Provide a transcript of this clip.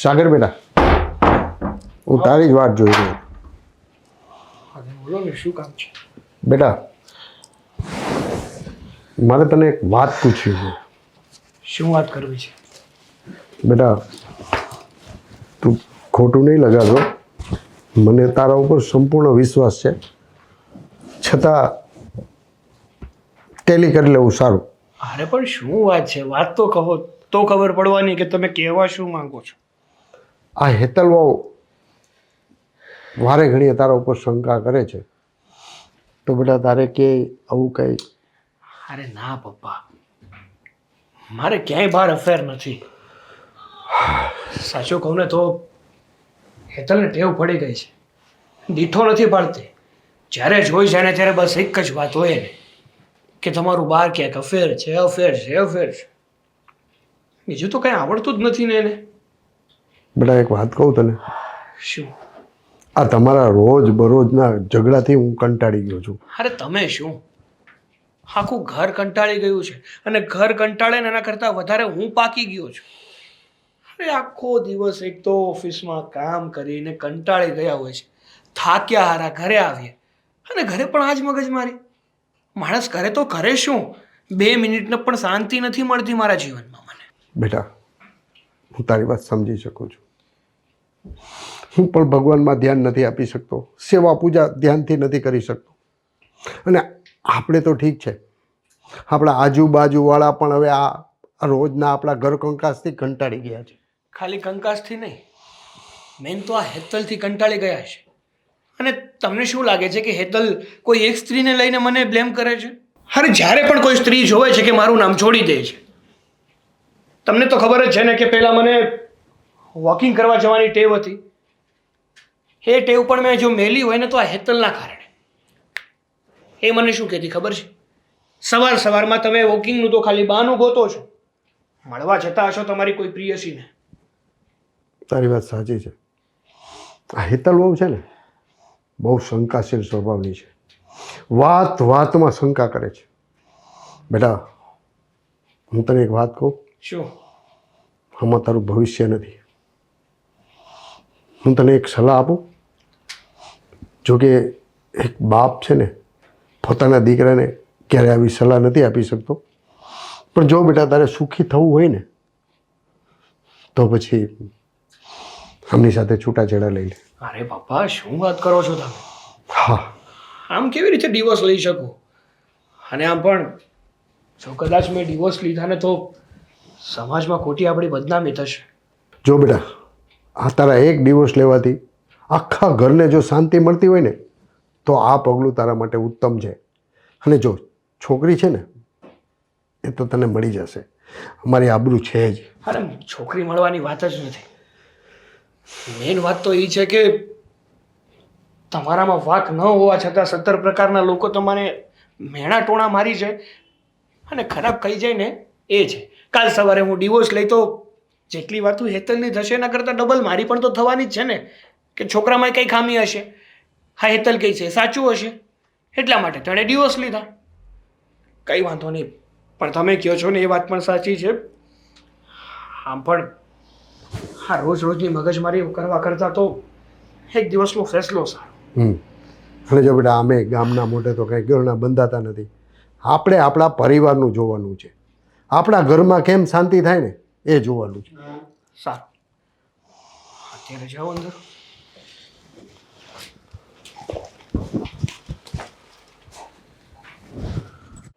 સાગર બેટા હું તારી જ વાત જોઈ રહ્યો. શું કામ છે? બેટા મારે તને એક વાત પૂછવી છે. શું વાત કરવી છે? બેટા તું ખોટું નહીં લગાડો મને તારા ઉપર સંપૂર્ણ વિશ્વાસ છે. છતાં ટેલી કરી લેવું સારું. અરે પણ શું વાત છે? વાત તો કહો તો ખબર પડવાની કે તમે કહેવા શું માંગો છો? આ હેતલવાઓ વારે ઘણી તારા ઉપર શંકા કરે છે. તો બેટા તારે કે આવું કંઈ? અરે ના, પપ્પા. મારે ક્યાંય બહાર અફેર નથી. સાચું કહું ને તો હેતલને ટેવ પડી ગઈ છે. દીઠો નથી પાડતી. જ્યારે જોઈ જાય ને ત્યારે બસ એક જ વાત હોય ને કે તમારું બહાર ક્યાંક અફેર છે અફેર છે અફેર છે. બીજું તો કંઈ આવડતું જ નથી ને એને. બેટા એક વાત કહું તને. શું? આ તમારા રોજ બરોજના ઝઘડાથી હું કંટાળી ગયો છું. અરે તમે શું? આખું ઘર કંટાળી ગયું છે. અને ઘર કંટાળે ને એના કરતાં વધારે હું પાકી ગયો છું. અરે આખો દિવસ એક તો ઓફિસમાં કામ કરીને કંટાળી ગયા હોય છે. થાક્યા હારા ઘરે આવીએ. અને ઘરે પણ આજ મગજ મારી. માણસ કરે તો કરે શું? બે મિનિટને પણ શાંતિ નથી મળતી મારા જીવનમાં મને. બેટા હું તારી વાત સમજી શકું છું. હું પણ ભગવાનમાં ધ્યાન નથી આપી શકતો. સેવા પૂજા ધ્યાનથી નથી કરી શકતો. અને આપણે તો ઠીક છે. આપણા આજુબાજુવાળા પણ હવે આ રોજના આપણા ઘર કંકાસથી કંટાળી ગયા છે. ખાલી કંકાસથી નહીં. મેન તો આ હેતલથી કંટાળી ગયા છે. અને તમને શું લાગે છે કે હેતલ કોઈ એક સ્ત્રીને લઈને મને બ્લેમ કરે છે? અરે જ્યારે પણ કોઈ સ્ત્રી જોવે છે કે મારું નામ છોડી દે છે તમને તો ખબર જ છે ને કે પહેલાં મને વોકિંગ કરવા જવાની ટેવ હતી. એ ટેવ પણ મેં જો મેલી હોય ને તો આ હેતલના કારણે. એ મને શું કહેતી ખબર છે? સવાર સવારમાં તમે વોકિંગનું તો ખાલી બહાનું ગોતો છો. મળવા જતા હશો તમારી કોઈ પ્રિયસીને. તારી વાત સાચી છે. આ હેતલ બહુ છે ને, બહુ શંકાશીલ સ્વભાવની છે. વાત વાતમાં શંકા કરે છે. બેટા, હું તને એક વાત કહું. શું આમાં તારું ભવિષ્ય નથી. હું તને એક સલાહ આપું. જોકે એક બાપ છે ને પોતાના દીકરાને ક્યારે આવી સલાહ નથી આપી શકતો. પણ જો બેટા તારે સુખી થવું હોય ને તો પછી આમની સાથે છૂટાછેડા લઈ લે. અરે બાપા શું વાત કરો છો તમે? હા. આમ કેવી રીતે ડિવોર્સ લઈ શકું? અને આમ પણ જો કદાચ મેં ડિવોર્સ લીધા ને તો સમાજમાં ખોટી આપણી બદનામી થશે. જો બેટા આ તારા એક ડિવોર્સ લેવાથી આખા ઘરને જો શાંતિ મળતી હોય ને તો આ પગલું તારા માટે ઉત્તમ છે. અને જો છોકરી છે ને એ તો તને મળી જશે. અમારી આબરૂ છે જ. અરે છોકરી મળવાની વાત જ નથી. મેઇન વાત તો એ છે કે તમારામાં વાક ન હોવા છતાં સત્તર પ્રકારના લોકો તમારે મેણા ટોણા મારી જાય અને ખરાબ કહી જાય ને એ છે. કાલ સવારે હું ડિવોર્સ લઈ તો જેટલી વાતું હેતલની થશે એના કરતાં ડબલ મારી પણ તો થવાની જ છે ને, કે છોકરામાં કંઈ ખામી હશે? હા, હેતલ કઈ છે, સાચું હશે? એટલા માટે તેણે ડિવોર્સ લીધા. કંઈ વાંધો નહીં, પણ તમે કહો છો ને એ વાત પણ સાચી છે. આમ પણ હા, રોજ રોજની મગજમારી કરવા કરતાં તો એક દિવસનો ફેસલો સારો. અને જો બેટા અમે ગામના મોટે તો કંઈ ઘરના બંધાતા નથી. આપણે આપણા પરિવારનું જોવાનું છે. આપણા ઘરમાં કેમ શાંતિ થાય ને એ જોવાનું છે. સારું. અત્યારે જાઓ અંદર.